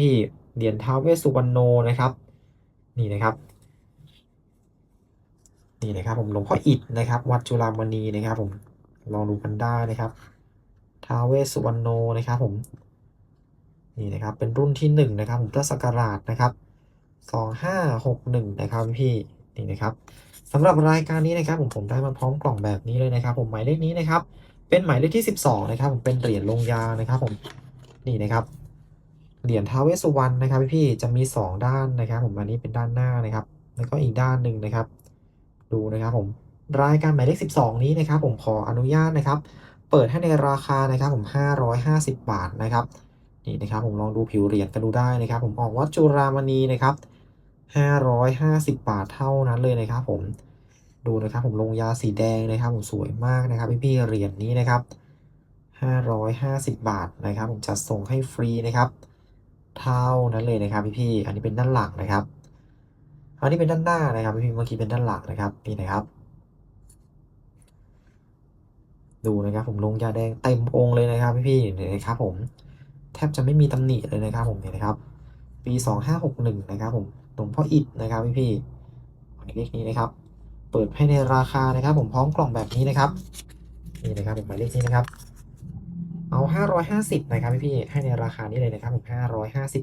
ที่เหรียญท้าวเวสสุวรรณโนนะครับ นี่นะครับ นี่นะครับผมหลวงพ่ออิฐนะครับ วัดจุฬามณีนะครับ ผมลองดูกันได้นะครับท้าวเวสสุวรรณโนนะครับ ผม นี่นะครับ เป็นรุ่นที่หนึ่งนะครับผมพุทธศักราชนะครับสองห้าหกหนึ่งนะครับพี่นี่นะครับสำหรับรายการนี้นะครับ ผมผมได้มาพร้อมกล่องแบบนี้เลยนะครับ ผมหมายเลขนี้นะครับ เป็นหมายเลขที่สิบสองนะครับ ผมเป็นเหรียญลงยานะครับ ผมนี่นะครับ เหรียญท้าวเวสสุวรรณนะครับพี่จะมีสองด้านนะครับ ผมอันนี้เป็นด้านหน้านะครับ แล้วก็อีกด้านหนึ่งนะครับ ดูนะครับผมรายการหมายเลข 12 นี้นะครับ ผมขออนุญาตนะครับ เปิดให้ในราคานะครับผม 550 บาทนะครับนี่นะครับผมลองดูผิวเหรียญกันดูได้นะครับ ผมออกวัดจุฬามณีนะครับ 550 บาทเท่านั้นเลยนะครับ ผมดูนะครับผมลงยาสีแดงนะครับผมสวยมากนะครับพี่ๆเหรียญนี้นะครับ 550 บาทนะครับ ผมจัดส่งให้ฟรีนะครับ เท่านั้นเลยนะครับพี่ๆอันนี้เป็นด้านหลังนะครับ อันนี้เป็นด้านหน้านะครับพี่ๆเมื่อกี้เป็นด้านหลังนะครับนี่นะครับ ดูนะครับ ผมลงยาแดงเต็มองค์เลยนะครับพี่ๆเนี่ยนะครับ ผมแทบจะไม่มีตำหนิเลยนะครับ ผมเนี่ยนะครับ ปี2561นะครับผมหลวงพ่ออิฐนะครับพี่ๆหมายเลขนี้นะครับ เปิดให้ในราคานะครับ ผมพร้อมกล่องแบบนี้นะครับนี่นะครับผมหมายเลขนี้นะครับ เอา 550 นะครับพี่ๆให้ในราคานี้เลยนะครับผม550